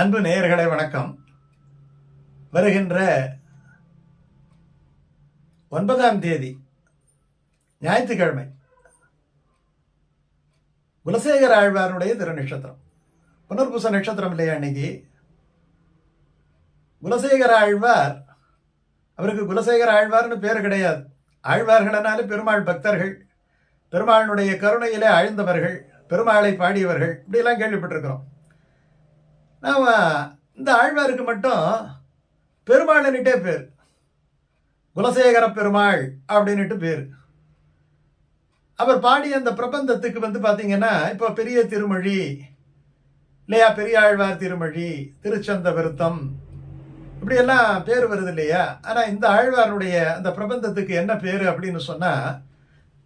அன்பு நேயர்களே வணக்கம். வருகின்ற ஒன்பதாம் தேதி ஞாயிற்றுக்கிழமை குலசேகர ஆழ்வாருடைய திருநட்சத்திரம் புனர்பூச நட்சத்திரம் இல்லையா அன்னைக்கு? குலசேகர ஆழ்வார் அவருக்கு குலசேகர ஆழ்வார்னு பேர் கிடையாது. ஆழ்வார்களனாலே பெருமாள் பக்தர்கள் பெருமாளுடைய கருணையிலே ஆழ்ந்தவர்கள் பெருமாளை பாடியவர்கள் இப்படிலாம் கேள்விப்பட்டிருக்கிறோம். நாம் இந்த ஆழ்வாருக்கு மட்டும் பெருமாள்னுட்டே பேர். குலசேகர பெருமாள் அப்படின்னுட்டு பேர். அவர் பாடிய அந்த பிரபந்தத்துக்கு வந்து பார்த்தீங்கன்னா இப்போ பெரிய திருமொழி இல்லையா பெரியாழ்வார் திருமொழி திருச்சந்த விருத்தம் இப்படியெல்லாம் பேர் வருது இல்லையா? ஆனால் இந்த ஆழ்வாருடைய அந்த பிரபந்தத்துக்கு என்ன பேர் அப்படின்னு சொன்னால்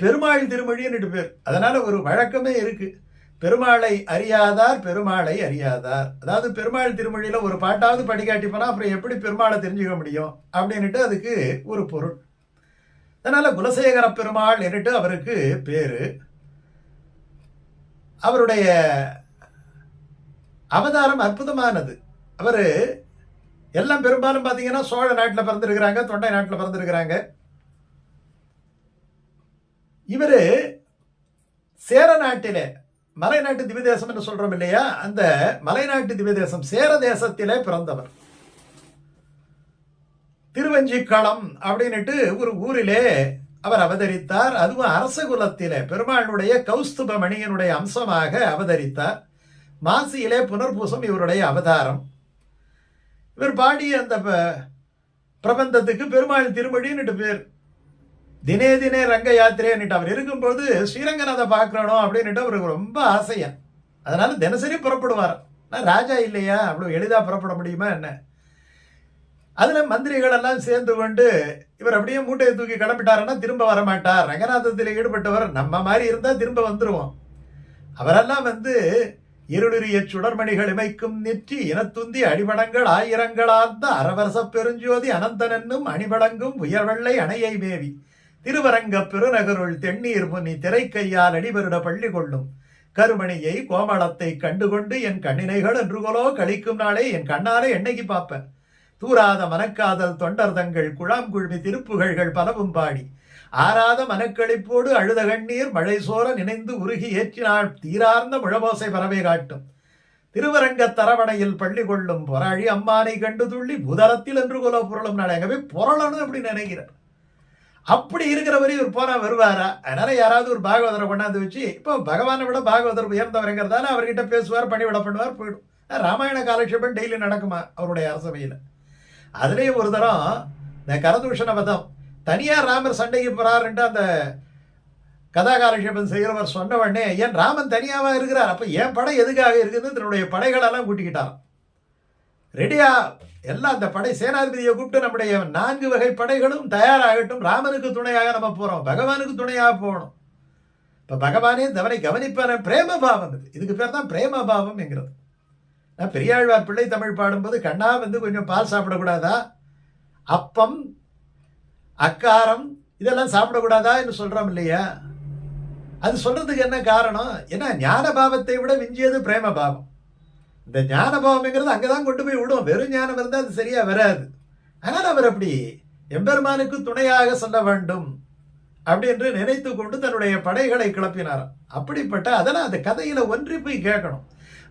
பெருமாள் திருமொழின்னுட்டு பேர். அதனால் ஒரு வழக்கமே இருக்குது பெருமாளை அறியாதார் பெருமாளை அறியாதார். அதாவது பெருமாள் திருமொழியில் ஒரு பாட்டாவது படிக்காட்டி போனால் அப்புறம் எப்படி பெருமாளை தெரிஞ்சுக்க முடியும்? அப்படின்னுட்டு அதுக்கு ஒரு பொருள். அதனால் குலசேகர பெருமாள் என்னட்டு அவருக்கு பேரு. அவருடைய அவதாரம் அற்புதமானது. அவர் எல்லாம் பெரும்பாலும் பார்த்தீங்கன்னா சோழ நாட்டில் பிறந்திருக்கிறாங்க தொண்டை நாட்டில் பிறந்திருக்கிறாங்க. இவர் சேர நாட்டிலே மலைநாட்டு திவ்யதேசம் என்று சொல்றோம் இல்லையா? அந்த மலைநாட்டு திவ்யதேசம் சேர தேசத்திலே பிறந்தவர். திருவஞ்சிக்களம் அப்படின்னுட்டு ஒரு ஊரிலே அவர் அவதரித்தார். அதுவும் அரச குலத்திலே பெருமாளுடைய கௌஸ்துப மணியனுடைய அம்சமாக அவதரித்தார். மாசியிலே புனர்பூசம் இவருடைய அவதாரம். இவர் பாடிய அந்த ப- பிரபந்தத்துக்கு பெருமாள் திருமொழின்னுட்டு பேர் தினே தினே ரங்க யாத்திரைன்னுட்டு அவர் இருக்கும்போது ஸ்ரீரங்கநாதை பார்க்கணும் அப்படின்னுட்டு அவருக்கு ரொம்ப ஆசையா. அதனால தினசரி புறப்படுவார் நான் ராஜா இல்லையா? அவ்வளோ எளிதாக புறப்பட முடியுமா என்ன? அதில் மந்திரிகள் எல்லாம் சேர்ந்து கொண்டு இவர் அப்படியே மூட்டையை தூக்கி கிளம்பிட்டாருன்னா திரும்ப வர மாட்டார் ரங்கநாதத்தில் ஈடுபட்டவர் நம்ம மாதிரி இருந்தால் திரும்ப வந்துடுவோம் அவரெல்லாம் வந்து இருளுரிய சுடர்மணிகள் இமைக்கும் நெற்றி இனத்துந்தி அடிபடங்கள் ஆயிரங்களார்ந்த அரவரச பெருஞ்சோதி அனந்தனன்னும் அணிபடங்கும் உயர்வெள்ளை அணையை மேவி. திருவரங்க பெருநகருள் தென்னீர் முனி திரைக்கையால் அடிபருட பள்ளி கொள்ளும். கருமணியை கோமளத்தை கண்டுகொண்டு என் கண்ணினைகள் என்றுகொலோ கழிக்கும் நாளே என் கண்ணாலே என்னைக்கு பார்ப்பேன். தூராத மனக்காதல் தொண்டர் தங்கள் குழாம் குழுமி திருப்புகழ்கள் பலவும் பாடி. ஆறாத மனக்களிப்போடு அழுத கண்ணீர் மழை சோர நினைந்து உருகி ஏற்றினாள் தீரார்ந்த முழவோசை பரவே காட்டும். திருவரங்க தரவணையில் பள்ளி கொள்ளும் பொறாழி அம்மானை கண்டு துள்ளி புதரத்தில் என்று கொலோ புரளும் நாளை. அங்கே போய் புரளணும் அப்படின்னு நினைக்கிறார். அப்படி இருக்கிறவரை இவர் போனா வருவாரா? அதனால யாராவது ஒரு பாகவதரை கொண்டாந்து வச்சு இப்போ பகவானை விட பாகவதர் உயர்ந்தவருங்கிறதால அவர்கிட்ட பேசுவார் பணிவிட பண்ணுவார் போயிடும். ராமாயண காலட்சேபம் டெய்லி நடக்குமா அவருடைய அரசவையில் அதுலேயும் ஒரு தரம் இந்த கரதூஷண வதம் தனியார் ராமர் சண்டைக்கு போறாருன்ட்டு அந்த கதா காலக்ஷேபம் செய்கிறவர் சொன்ன உடனே ஏன் ராமன் தனியாவா இருக்கிறார்? அப்போ என் படை எதுக்காக இருக்குதுன்னு தன்னுடைய படைகளெல்லாம் கூட்டிக்கிட்டாராம். ரெடியா? எல்லாம் அந்த படை சேனாதிபதியை கூப்பிட்டு நம்முடைய நான்கு வகை படைகளும் தயாராகட்டும். ராமனுக்கு துணையாக நம்ம போகிறோம் பகவானுக்கு துணையாக போகணும். இப்போ பகவானே தவனை கவனிப்பான பிரேம பாவம் இது. இதுக்கு பேர் தான் பிரேம என்கிறது. நான் பெரியாழ்வார் பிள்ளை தமிழ் பாடும்போது கண்ணா வந்து கொஞ்சம் பால் சாப்பிடக்கூடாதா? அப்பம் அக்காரம் இதெல்லாம் சாப்பிடக்கூடாதா என்று சொல்கிறோம் இல்லையா? அது சொல்கிறதுக்கு என்ன காரணம்? ஏன்னா ஞான பாவத்தை விட விஞ்சியது பிரேம பாவம். இந்த ஞானபாவம்ங்கிறது அங்கே தான் கொண்டு போய் விடும். வெறும் ஞானம் இருந்தால் அது சரியாக வராது. ஆனால் அவர் அப்படி எம்பெருமானுக்கு துணையாக சொல்ல வேண்டும் அப்படி என்று நினைத்து கொண்டு தன்னுடைய படைகளை கிளப்பினாராம். அப்படிப்பட்ட அதெல்லாம் அந்த கதையில் ஒன்றி போய் கேட்கணும்.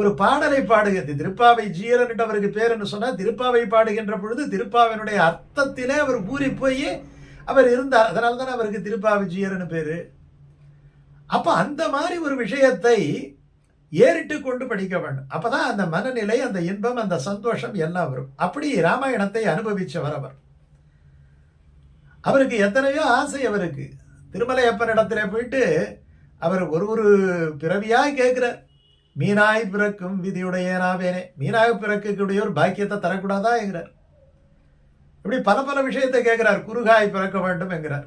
ஒரு பாடலை பாடுகிறது. திருப்பாவை ஜீரன் அவருக்கு பேர் என்று சொன்னால் திருப்பாவை பாடுகின்ற பொழுது திருப்பாவினுடைய அர்த்தத்திலே அவர் ஊறி போய் அவர் இருந்தார். அதனால தான் அவருக்கு திருப்பாவை ஜீரன் பேர். அப்போ அந்த மாதிரி ஒரு விஷயத்தை ஏறிட்டு கொண்டு படிக்க வேண்டும். அப்பதான் அந்த மனநிலை அந்த இன்பம் அந்த சந்தோஷம் எல்லாம் வரும். அப்படி ராமாயணத்தை அனுபவிச்சவர் அவர். அவருக்கு எத்தனையோ ஆசை அவருக்கு. திருமலையப்பன் அப்பனிடத்துல போயிட்டு அவர் ஒரு ஒரு பிறவியாய் கேட்கிறார். மீனாய் பிறக்கும் விதியுடையனாவேனே மீனாய் பிறக்கக்கூடிய ஒரு பாக்கியத்தை தரக்கூடாதா என்கிறார். இப்படி பல பல விஷயத்தை கேட்கிறார். குறுகாய் பிறக்க வேண்டும் என்கிறார்.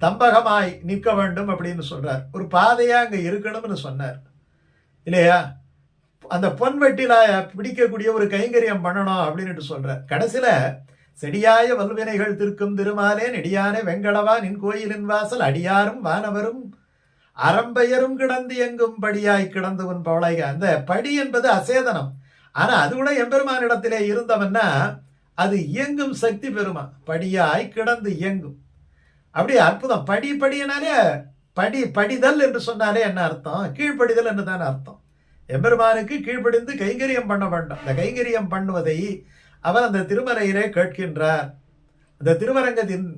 தம்பகமாய் நிற்க வேண்டும் அப்படின்னு சொல்றார். ஒரு பாதையா அங்க இருக்கணும்னு சொன்னார். இல்லையா? அந்த பொன்வெட்டில பிடிக்கக்கூடிய ஒரு கைங்கரியம் பண்ணணும் அப்படின்னுட்டு சொல்ற. கடைசியில செடியாய வல்வினைகள் திருக்கும் திருமாலே நெடியானே வெங்கடவா நின் கோயிலின் வாசல் அடியாரும் வானவரும் அறம்பெயரும் கிடந்து எங்கும் படியாய் கிடந்து உன் பவளைக அந்த படி என்பது அசேதனம். ஆனா அது கூட எம்பெருமானிடத்திலே இருந்தவன்னா அது இயங்கும் சக்தி பெருமா படியாய் கிடந்து இயங்கும். அப்படியே அற்புதம். படி படியினாலே படி படிதல் என்று சொன்னாலே என்ன அர்த்தம்? கீழ்ப்படிதல் என்று தானே அர்த்தம். எம்பெருமானுக்கு கீழ்ப்படிந்து கைங்கரியம் பண்ண வேண்டும். அந்த கைங்கரியம் பண்ணுவதை அவர் அந்த திருமலையிலே கேட்கின்றார். அந்த திருவரங்கத்தின்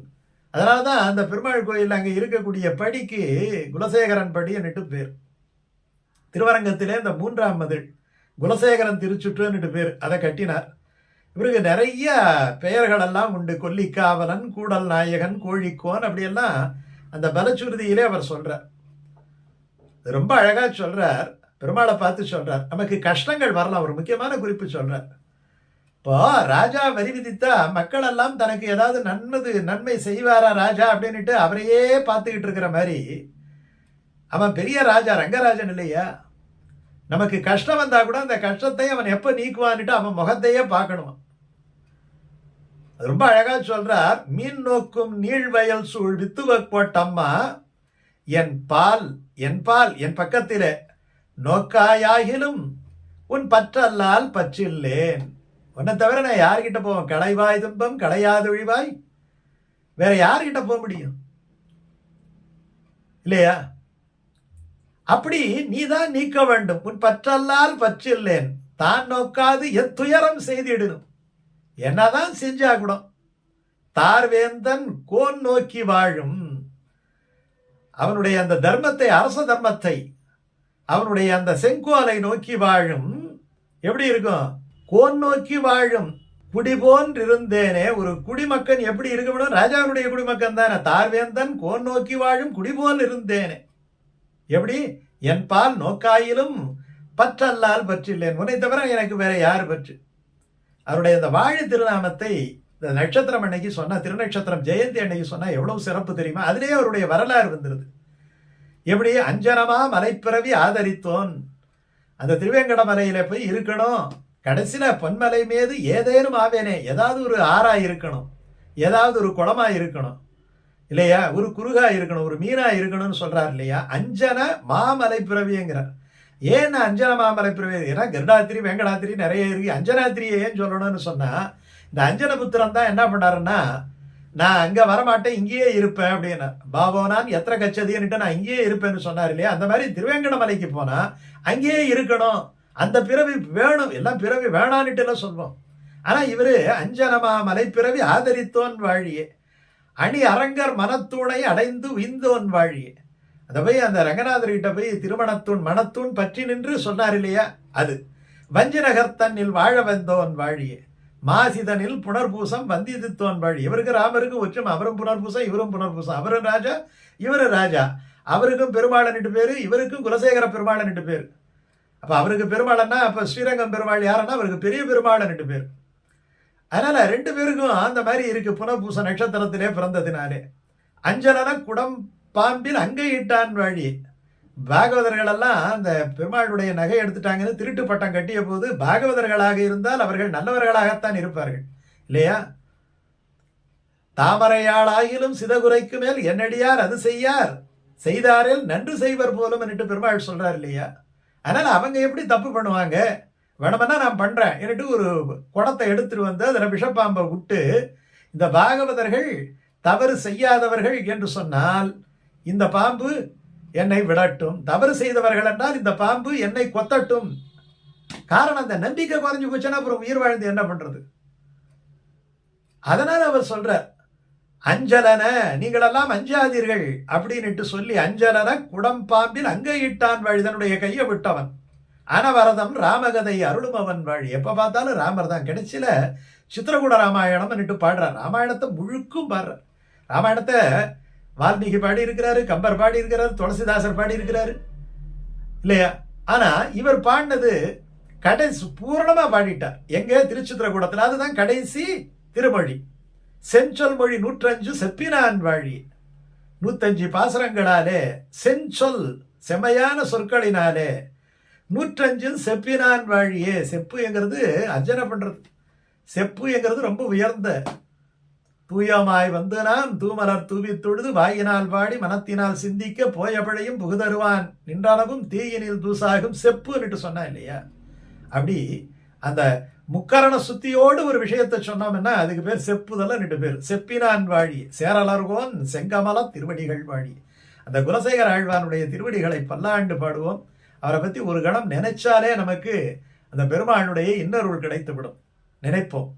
அதனால தான் அந்த பெருமாள் கோயில் அங்கே இருக்கக்கூடிய படிக்கு குலசேகரன் படி என்னட்டு பேர். திருவரங்கத்திலே இந்த மூன்றாம் மதில் குலசேகரன் திருச்சுற்றுன்னுட்டு பேர். அதை கட்டினார். இவருக்கு நிறைய பெயர்கள் எல்லாம் உண்டு. கொல்லிக்காவலன் கூடல் நாயகன் கோழிக்கோன் அப்படியெல்லாம் அந்த பலச்சுருதியிலே அவர் சொல்றார். ரொம்ப அழகாக சொல்றார். பெருமாளை பார்த்து சொல்றார். நமக்கு கஷ்டங்கள் வரலாம். ஒரு முக்கியமான குறிப்பு சொல்றார். இப்போ ராஜா வரி விதித்தா மக்கள் எல்லாம் தனக்கு ஏதாவது நன்மது நன்மை செய்வாரா ராஜா அப்படின்னுட்டு அவரையே பார்த்துக்கிட்டு இருக்கிற மாதிரி அவன் பெரிய ராஜா ரங்கராஜன் இல்லையா? நமக்கு கஷ்டம் வந்தால் கூட அந்த கஷ்டத்தை அவன் எப்போ நீக்குவான்னுட்டு அவன் முகத்தையே பார்க்கணும். அது ரொம்ப அழகாக சொல்றார் மீன் நோக்கும் நீழ்வயல் சூழ் வித்துவ கோட்டம்மா என் பால் என் பால் என் பக்கத்திலே நோக்காயாகிலும் உன் பற்றல்லால் பற்றில்லேன். உன்னை தவிர நான் யார்கிட்ட போவேன்? கடைவாய் துன்பம் ஒழிவாய் வேற யார்கிட்ட போக முடியும்? இல்லையா? அப்படி நீ தான் நீக்க வேண்டும். உன் பற்றல்லால் பற்றில்லேன். தான் நோக்காது எத்துயரம் செய்திடணும் என்னதான் செஞ்சா கூட தார்வேந்தன் கோன் நோக்கி வாழும். அவனுடைய அந்த தர்மத்தை அரச தர்மத்தை அவனுடைய அந்த செங்கோலை நோக்கி வாழும். எப்படி இருக்கும்? கோன் நோக்கி வாழும். குடி இருந்தேனே ஒரு குடிமக்கன் எப்படி இருக்கக்கூடா ராஜாவினுடைய குடிமக்கன் தானே. தார்வேந்தன் கோன் நோக்கி வாழும் குடிபோல் இருந்தேனே எப்படி? என் பால் நோக்காயிலும் பற்றல்லால் பற்றில்லேன். உன்னை தவிர எனக்கு வேற யார் பற்று? அவருடைய இந்த வாழி திருநாமத்தை இந்த நட்சத்திரம் அன்னைக்கு சொன்னால் திருநட்சத்திரம் ஜெயந்தி அன்னைக்கு சொன்னால் எவ்வளவு சிறப்பு தெரியுமா? அதிலேயே அவருடைய வரலாறு வந்துருது. எப்படி? அஞ்சனமா மலைப்பிறவி ஆதரித்தோன். அந்த திருவேங்கட மலையில போய் இருக்கணும். கடைசியில் பொன்மலை மீது ஏதேனும் ஆவேனே ஏதாவது ஒரு ஆறாக இருக்கணும். ஏதாவது ஒரு குளமாக இருக்கணும். இல்லையா? ஒரு குருகா இருக்கணும் ஒரு மீனா இருக்கணும்னு சொல்றாரு இல்லையா? அஞ்சன மாமலை பிறவிங்கிறார் ஏன் அஞ்சன மாமலை பிறவி ஏன்னா கருடாத்திரி வெங்கடாத்திரி நிறைய இருக்கு. அஞ்சனாத்திரியை ஏன் சொல்லணும்னு சொன்னால் இந்த அஞ்சன புத்திரன் தான் என்ன பண்ணாருன்னா நான் அங்கே வரமாட்டேன் இங்கேயே இருப்பேன் அப்படின்னு. பாபோனான் எத்தனை கச்சதின்னுட்டு நான் இங்கேயே இருப்பேன்னு சொன்னார் இல்லையா? அந்த மாதிரி திருவேங்கட மலைக்கு அங்கேயே இருக்கணும். அந்த பிறவி வேணும். எல்லாம் பிறவி வேணான்னுட்டு எல்லாம் சொல்வோம். ஆனால் இவர் அஞ்சனமா பிறவி ஆதரித்தோன் வாழியே. அணி அரங்கர் மனத்தூணை அடைந்து உய்ந்தோன் வாழியே. அந்த போய் அந்த ரங்கநாதர்கிட்ட போய் திருமணத்தூண் மனத்தூண் பற்றி நின்று சொன்னார் இல்லையா? அது வஞ்சிநகர் தன்னில் வாழ வந்தோன் வாழியே மாசிதனில் புனர்பூசம் வந்திதித்தோன் வாழி இவருக்கு ராமருக்கு ஒற்றும் அவரும் புனர்பூசம் இவரும் புனர்பூசம். அவரும் ராஜா இவரு ராஜா. அவருக்கும் பெருமாளன் பேர் இவருக்கும் குலசேகர பெருமாளன் பேர். அப்போ அவருக்கு பெருமாளன்னா அப்போ ஸ்ரீரங்கம் பெருமாள் யாருன்னா அவருக்கு பெரிய பெருமாளன் பேர். அதனால் ரெண்டு பேருக்கும் அந்த மாதிரி இருக்குது புனர்பூச நட்சத்திரத்திலே பிறந்ததினாலே. அஞ்சலன குடம் பாம்பில் அங்கையிட்டான் வழி. பாகவதர்கள் எல்லாம் அந்த பெருமாளுடைய நகை எடுத்துட்டாங்கன்னு திருட்டு பட்டம் கட்டிய போது பாகவதர்களாக இருந்தால் அவர்கள் நல்லவர்களாகத்தான் இருப்பார்கள். இல்லையா? தாமரையாளாகிலும் சிதகுரைக்கு மேல் என்னடியார் அது செய்யார். செய்தாரில் நன்று செய்வர் போலும் என்று பெருமாள் சொல்றார் இல்லையா? அதனால் அவங்க எப்படி தப்பு பண்ணுவாங்க? வேணுமென்னா நான் பண்றேன் என்னட்டு ஒரு குடத்தை எடுத்துட்டு வந்து அதில் விஷப்பாம்பை விட்டு இந்த பாகவதர்கள் தவறு செய்யாதவர்கள் என்று சொன்னால் இந்த பாம்பு என்னை விடட்டும். தவறு செய்தவர்கள் என்றால் இந்த பாம்பு என்னை கொத்தட்டும். காரணம் அந்த நம்பிக்கை குறைஞ்சு போச்சுன்னா அப்புறம் உயிர் வாழ்ந்து என்ன பண்றது? அதனால அவர் சொல்றார் அஞ்சலன நீங்களெல்லாம் அஞ்சாதீர்கள் அப்படின்னுட்டு சொல்லி அஞ்சலன குடம் பாம்பில் வழி தன்னுடைய கையை விட்டவன். அனவரதம் ராமகதை அருளுமவன் வழி. எப்போ பார்த்தாலும் ராமர் தான். கிடைச்சில சித்திரகூட ராமாயணம்னுட்டு பாடுறார். ராமாயணத்தை முழுக்கும் பாடுறார். ராமாயணத்தை வால்மீகி பாடி இருக்கிறாரு கம்பர் பாடி இருக்கிறாரு துளசிதாசர் பாடி இருக்கிறாரு இல்லையா? ஆனால் இவர் பாடினது கடைசி பூரணமாக பாடிட்டார். எங்கே? திருச்சித்திரகூடத்தில். அதுதான் கடைசி திருமொழி. செஞ்சொல் மொழி நூற்றஞ்சு செப்பினான் வாழி. நூத்தஞ்சு பாசரங்களாலே செஞ்சொல் செமையான சொற்களினாலே நூற்றஞ்சு செப்பினான் வாழியே. செப்புங்கிறது அர்ஜனை பண்ணுறது செப்புங்கிறது ரொம்ப உயர்ந்த தூயமாய் வந்து நாம் தூமலர் தூவி தொழுது வாயினால் பாடி மனத்தினால் சிந்திக்க போயபழையும் புகுதருவான் நின்றளவும் தீயினில் தூசாகும் செப்புன்னுட்டு சொன்னா இல்லையா? அப்படி அந்த முக்கரண சுத்தியோடு ஒரு விஷயத்தை சொன்னோம்னா அதுக்கு பேர் செப்புதெல்லாம் ரெண்டு பேர். செப்பினான் வாழி சேரலர்கோன் செங்கமல திருவடிகள் வாழி. அந்த குலசேகர ஆழ்வானுடைய திருவடிகளை பல்லாண்டு பாடுவோம். அவரை பற்றி ஒரு கணம் நினைச்சாலே நமக்கு அந்த பெருமானுடைய இன்னொருள் கிடைத்துவிடும். நினைப்போம்.